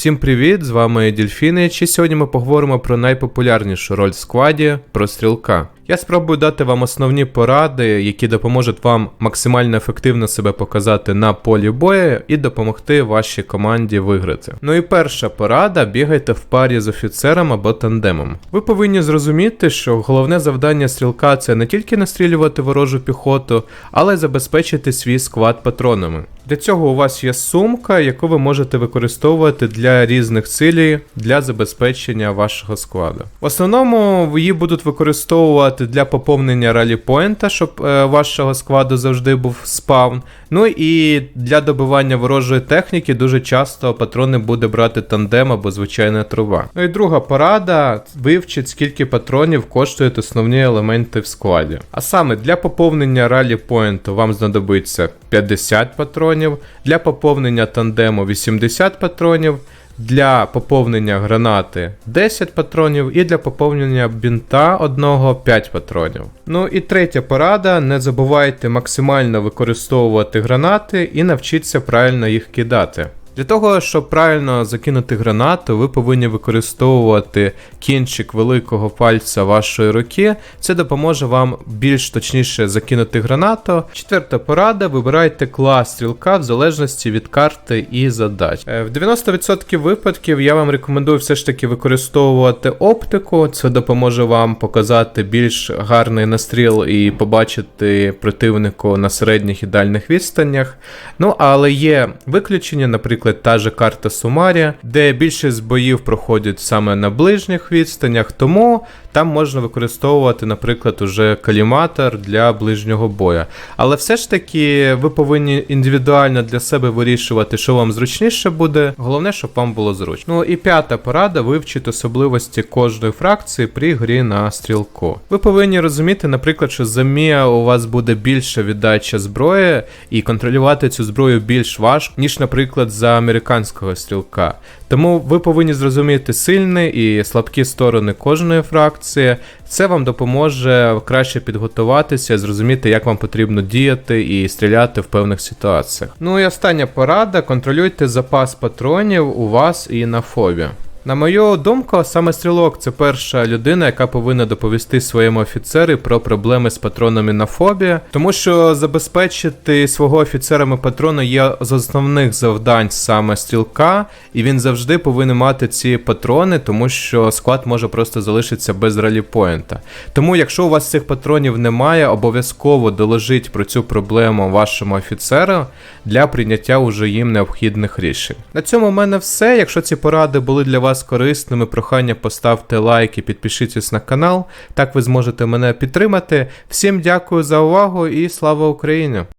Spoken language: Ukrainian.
Всім привіт! З вами Дільфіни. Чи сьогодні ми поговоримо про найпопулярнішу роль в складі про стрілка. Я спробую дати вам основні поради, які допоможуть вам максимально ефективно себе показати на полі бою і допомогти вашій команді виграти. Ну і перша порада: бігайте в парі з офіцером або тандемом. Ви повинні зрозуміти, що головне завдання стрілка це не тільки настрілювати ворожу піхоту, але й забезпечити свій склад патронами. Для цього у вас є сумка, яку ви можете використовувати для різних цілей для забезпечення вашого складу. В основному її будуть використовувати для поповнення ралі-поінта, щоб е, вашого складу завжди був спавн. Ну і для добивання ворожої техніки дуже часто патрони буде брати тандем або звичайна труба. Ну і друга порада: вивчіть, скільки патронів коштують основні елементи в складі. А саме для поповнення ралі-поінту вам знадобиться 50 патронів, для поповнення тандему 80 патронів. Для поповнення гранати 10 патронів і для поповнення бінта одного 5 патронів. Ну і третя порада: не забувайте максимально використовувати гранати і навчіться правильно їх кидати. Для того, щоб правильно закинути гранату, ви повинні використовувати кінчик великого пальця вашої руки. Це допоможе вам більш точніше закинути гранату. Четверта порада: вибирайте клас стрілка в залежності від карти і задач. Е, В 90% випадків я вам рекомендую все ж таки використовувати оптику. Це допоможе вам показати більш гарний настріл і побачити противнику на середніх і дальніх відстанях. Ну, але є виключення, наприклад, та же карта Сумарія, де більшість боїв проходять саме на ближніх відстанях, тому там можна використовувати, наприклад, уже каліматор для ближнього бою. Але все ж таки ви повинні індивідуально для себе вирішувати, що вам зручніше буде. Головне, щоб вам було зручно. Ну і п'ята порада вивчити особливості кожної фракції при грі на стрілку. Ви повинні розуміти, наприклад, що за Мія у вас буде більша віддача зброї, і контролювати цю зброю більш важко, ніж, наприклад, за американського стрілка. Тому ви повинні зрозуміти сильні і слабкі сторони кожної фракції. Це вам допоможе краще підготуватися, зрозуміти, як вам потрібно діяти і стріляти в певних ситуаціях. Ну і остання порада: контролюйте запас патронів у вас і на фобі. На мою думку, саме стрілок це перша людина, яка повинна доповісти своєму офіцеру про проблеми з патронами на фобі, тому що забезпечити свого офіцерами патрони є з основних завдань саме стрілка, і він завжди повинен мати ці патрони, тому що склад може просто залишитися без раліпоінта. Тому, якщо у вас цих патронів немає, обов'язково доложіть про цю проблему вашому офіцеру для прийняття уже їм необхідних рішень. На цьому в мене все. Якщо ці поради були для вас корисними, прохання поставте лайк і підпишіться на канал. Так ви зможете мене підтримати. Всім дякую за увагу і слава Україні!